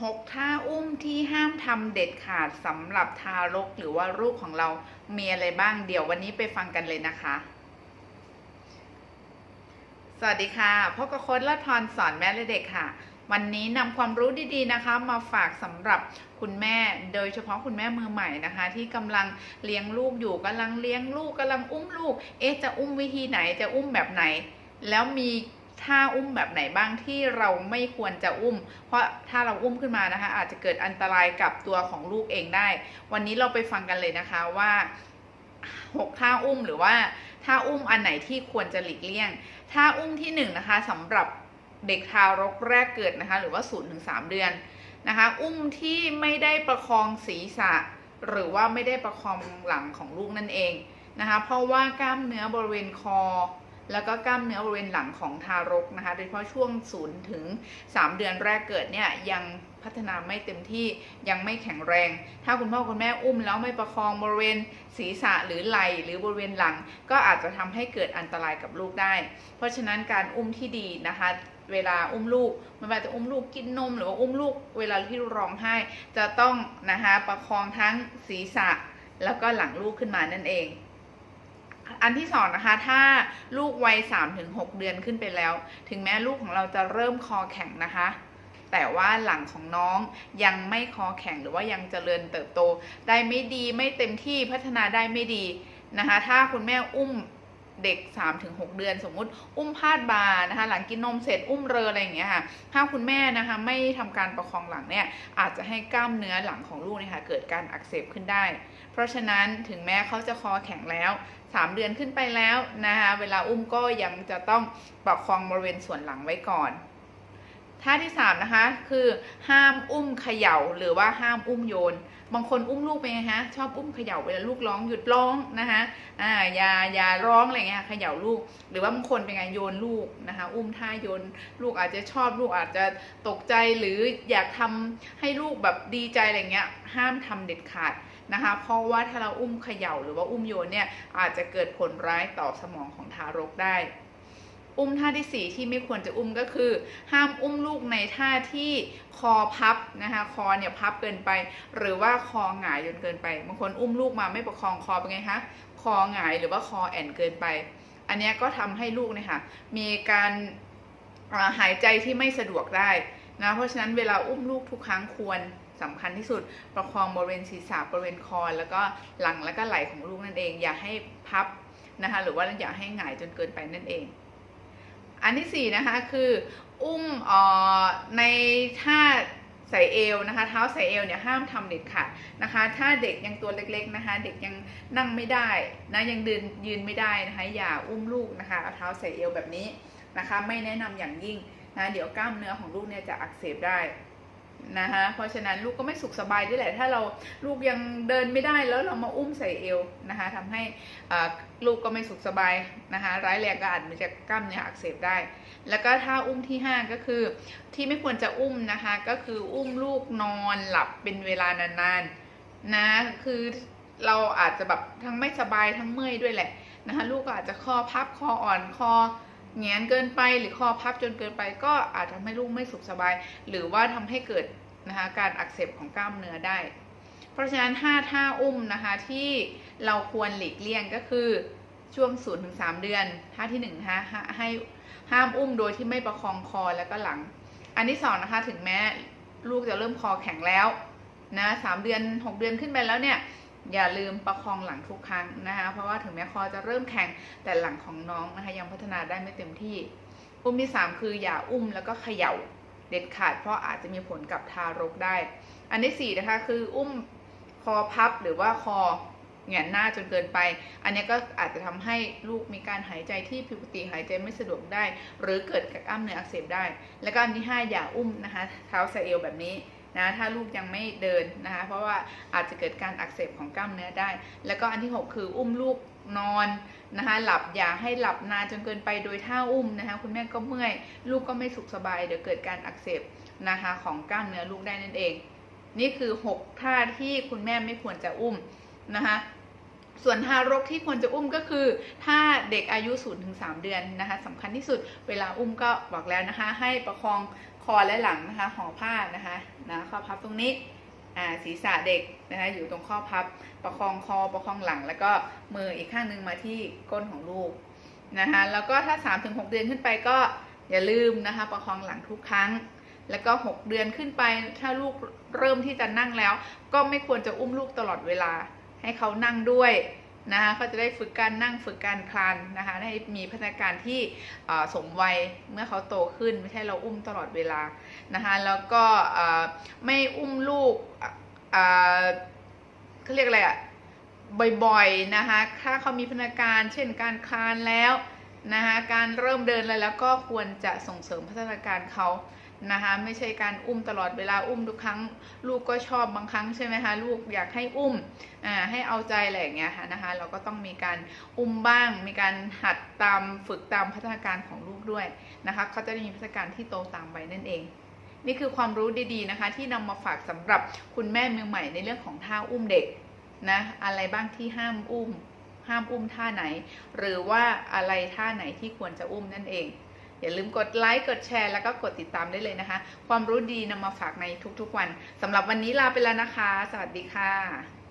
หกท่าอุ้มที่ห้ามทำเด็ดขาดสำหรับทารกหรือว่าลูกของเรา มีอะไรบ้าง เดี๋ยววันนี้ไปฟังกันเลยนะคะ สวัสดีค่ะพบกับโค้ดละพรสอนแม่และเด็กค่ะ วันนี้นำความรู้ดีๆนะคะ มาฝากสำหรับคุณแม่ โดยเฉพาะคุณแม่มือใหม่นะคะ ที่กำลังเลี้ยงลูกอยู่กำลังเลี้ยงลูกกำลังอุ้มลูก เอ๊ะจะอุ้มวิธีไหนจะอุ้มแบบไหน แล้วมี ท่าอุ้มแบบไหนบ้างที่เราไม่ควรจะอุ้ม เพราะถ้าเราอุ้มขึ้นมานะคะ อาจจะเกิดอันตรายกับตัวของลูกเองได้ วันนี้เราไปฟังกันเลยนะคะว่าหกท่าอุ้มหรือว่าท่าอุ้มอันไหนที่ควรจะหลีกเลี่ยงท่าอุ้มที่หนึ่งนะคะสำหรับเด็กทารกแรกเกิดนะคะ หรือว่า0ูนถึงสเดือนนะคะ อุ้มที่ไม่ได้ประคองศีรษะ หรือว่าไม่ได้ประคองหลังของลูกนั่นเองนะคะ เพราะว่ากล้ามเนื้อบริเวณคอ แล้วก็กล้ามเนื้อบริเวณหลังของทารกนะคะ โดยเฉพาะช่วง 0 ถึง 3 เดือนแรกเกิดเนี่ยยังพัฒนาไม่เต็มที่ยังไม่แข็งแรง ถ้าคุณพ่อคุณแม่อุ้มแล้วไม่ประคองบริเวณศีรษะหรือไหล่หรือบริเวณหลัง ก็อาจจะทำให้เกิดอันตรายกับลูกได้ เพราะฉะนั้นการอุ้มที่ดีนะคะเวลาอุ้มลูกไม่ว่าจะอุ้มลูกกินนม หรือว่าอุ้มลูกเวลาที่ร้องไห้ จะต้องนะคะประคองทั้งศีรษะ แล้วก็หลังลูกขึ้นมานั่นเอง อันที่สองนะคะ ถ้าลูกวัย3าถึงหเดือนขึ้นไปแล้ว ถึงแม้ลูกของเราจะเริ่มคอแข็งนะคะ แต่ว่าหลังของน้องยังไม่คอแข็งหรือว่ายังเจริญเติบโต ได้ไม่ดีไม่เต็มที่พัฒนาได้ไม่ดีนะคะ ถ้าคุณแม่อุ้ม เด็ก 3-6 เดือน สมมุติอุ้มพาดบานะคะหลังกินนมเสร็จอุ้มเรออะไรอย่างเงี้ยค่ะถ้าคุณแม่นะคะไม่ทำการประคองหลังเนี่ยอาจจะให้กล้ามเนื้อหลังของลูกเนี่ยค่ะเกิดการอักเสบขึ้นได้ เพราะฉะนั้นถึงแม้เขาจะคอแข็งแล้ว 3 เดือนขึ้นไปแล้วนะคะเวลาอุ้มก็ยังจะต้องประคองบริเวณส่วนหลังไว้ก่อน ท่าที่3นะคะคือห้ามอุ้มเขย่าหรือว่าห้ามอุ้มโยน บางคนอุ้มลูกเป็นไงฮะชอบอุ้มเขย่าเวลาลูกร้องหยุดร้องนะคะอ่าอย่าอย่าร้องอะไรเงี้ยเขย่าลูก หรือว่าบางคนเป็นไงโยนลูกนะคะอุ้มท่าโยนลูกอาจจะชอบลูกอาจจะตกใจหรืออยากทำให้ลูกแบบดีใจอะไรเงี้ยห้ามทำเด็ดขาดนะคะเพราะว่าถ้าเราอุ้มเขย่าหรือว่าอุ้มโยนเนี่ยอาจจะเกิดผลร้ายต่อสมองของทารกได้ อุ้มท่าที่ 4 ที่ไม่ควรจะอุ้มก็คือ ห้ามอุ้มลูกในท่าที่คอพับนะคะคอเนี่ยพับเกินไป หรือว่าคอหงายจนเกินไปบางคนอุ้มลูกมาไม่ประคองคอเป็นไงคะคอหงายหรือว่าคอแอนเกินไป อันนี้ก็ทำให้ลูกเนี่ยค่ะมีการาหายใจที่ไม่สะดวกได้นะเพราะฉะนั้นเวลาอุ้มลูกทุกครั้งควรสำคัญที่สุดประคองบริเวณศีรษะบริเวณคอแล้วก็หลังแล้วก็ไหล่ของลูกนั่นเอง อย่าให้พับนะคะหรือว่าอย่าให้หงายจนเกินไปนั่นเอง อันที่สี่นะคะคืออุ้มออในท่าใส่เอวนะคะเท้าใส่เอวเนี่ยห้ามทำเด็ดขาดนะคะ ถ้าเด็กยังตัวเล็กๆนะคะ เด็กยังนั่งไม่ได้นะยังเดินยืนไม่ได้นะคะอย่าอุ้มลูกนะคะเอาเท้าใส่เอวแบบนี้นะคะ ไม่แนะนำอย่างยิ่งนะเดี๋ยวกล้ามเนื้อของลูกเนี่ยจะอักเสบได้ นะคะเพราะฉะนั้นลูกก็ไม่สุขสบายด้วยแหละ ถ้าเราลูกยังเดินไม่ได้แล้วเรามาอุ้มใส่เอวนะคะทำให้ลูกก็ไม่สุขสบายนะคะร้ายแรงก็อาจจะกล้ามเนื้ออักเสบได้ แล้วก็ถ้าอุ้มที่ 5 ก็คือที่ไม่ควรจะอุ้มนะคะก็คืออุ้มลูกนอนหลับเป็นเวลานานๆนะคือเราอาจจะแบบทั้งไม่สบายทั้งเมื่อยด้วยแหละนะคะลูกก็อาจจะคอพับคออ่อนคอ แงนเกินไปหรือคอพับจนเกินไปก็อาจทำให้ลูกไม่สุขสบาย หรือว่าทำให้เกิดนะคะการอักเสบของกล้ามเนื้อได้ เพราะฉะนั้น 5 ท่าอุ้มนะคะที่เราควรหลีกเลี่ยงก็คือช่วง 0-3ถึงเดือน ท่าที่1นะคะให้ห้ามอุ้มโดยที่ไม่ประคองคอแล้วก็หลัง อันที่สองนะคะถึงแม้ลูกจะเริ่มคอแข็งแล้วนะสามเดือนหกเดือนขึ้นไปแล้วเนี่ย อย่าลืมประคองหลังทุกครั้งนะคะเพราะว่าถึงแม้คอจะเริ่มแข็งแต่หลังของน้องนะคะยังพัฒนาได้ไม่เต็มที่ อุ้มที่สามคืออย่าอุ้มแล้วก็เขย่าเด็ดขาด เพราะอาจจะมีผลกับทารกได้ อันที่สี่นะคะคืออุ้มคอพับหรือว่าคอแหงนหน้าจนเกินไป อันนี้ก็อาจจะทำให้ลูกมีการหายใจที่ผิดปกติหายใจไม่สะดวกได้ หรือเกิดกับกล้ามเนื้ออักเสบได้ แล้วก็อันที่ 5 อย่าอุ้มนะคะเท้าสะเอวแบบนี้ นะถ้าลูกยังไม่เดินนะคะเพราะว่าอาจจะเกิดการอักเสบของกล้ามเนื้อได้ แล้วก็อันที่ 6 คืออุ้มลูกนอนนะคะหลับอย่าให้หลับนานจนเกินไปโดยท่าอุ้มนะคะคุณแม่ก็เมื่อย ลูกก็ไม่สุขสบายเดี๋ยวเกิดการอักเสบนะคะของกล้ามเนื้อลูกได้นั่นเอง นี่คือ 6 ท่าที่คุณแม่ไม่ควรจะอุ้มนะคะส่วนทารกที่ควรจะอุ้มก็คือ ถ้าเด็กอายุ0-3เดือนนะคะสำคัญที่สุดเวลาอุ้มก็บอกแล้วนะคะ ให้ประคอง คอและหลังนะคะห่อผ้านะคะนะข้อพับตรงนี้อ่าศีรษะเด็กนะคะอยู่ตรงข้อพับประคองคอประคองหลัง แล้วก็มืออีกข้างหนึงมาที่ก้นของลูกนะคะแล้วก็ถ้า 3-6 เดือนขึ้นไปก็อย่าลืมนะคะประคองหลังทุกครั้ง แล้วก็ 6 เดือนขึ้นไปถ้าลูกเริ่มที่จะนั่งแล้ว ก็ไม่ควรจะอุ้มลูกตลอดเวลาให้เขานั่งด้วย นะคะเขาจะได้ฝึกการนั่งฝึกการคลานนะคะให้มีพัฒนาการที่สมวัยเมื่อเขาโตขึ้นไม่ใช่เราอุ้มตลอดเวลานะคะแล้วก็ไม่อุ้มลูกเขาเรียกอะไรอะบ่อยๆนะคะถ้าเขามีพัฒนาการเช่นการคลานแล้วนะคะการเริ่มเดินอะไรแล้วก็ควรจะส่งเสริมพัฒนาการเขา นะคะไม่ใช่การอุ้มตลอดเวลาอุ้มทุกครั้ง ลูกก็ชอบบางครั้งใช่ไหมคะลูกอยากให้อุ้มอ่าให้เอาใจอะไรอย่างเงี้ยค่ะนะคะเราก็ต้องมีการอุ้มบ้าง มีการหัดตามฝึกตามพัฒนาการของลูกด้วยนะคะเขาจะได้มีพัฒนาการที่โตตามไปนั่นเองนี่คือความรู้ดีๆนะคะ ที่นำมาฝากสำหรับคุณแม่มือใหม่ในเรื่องของท่าอุ้มเด็กนะอะไรบ้างที่ห้ามอุ้ม ห้ามอุ้มท่าไหน หรือว่าอะไรท่าไหนที่ควรจะอุ้มนั่นเอง อย่าลืมกดไลค์กดแชร์แล้วก็กดติดตามได้เลยนะคะ ความรู้ดีนำมาฝากในทุกๆวันสำหรับวันนี้ลาไปแล้วนะคะ สวัสดีค่ะ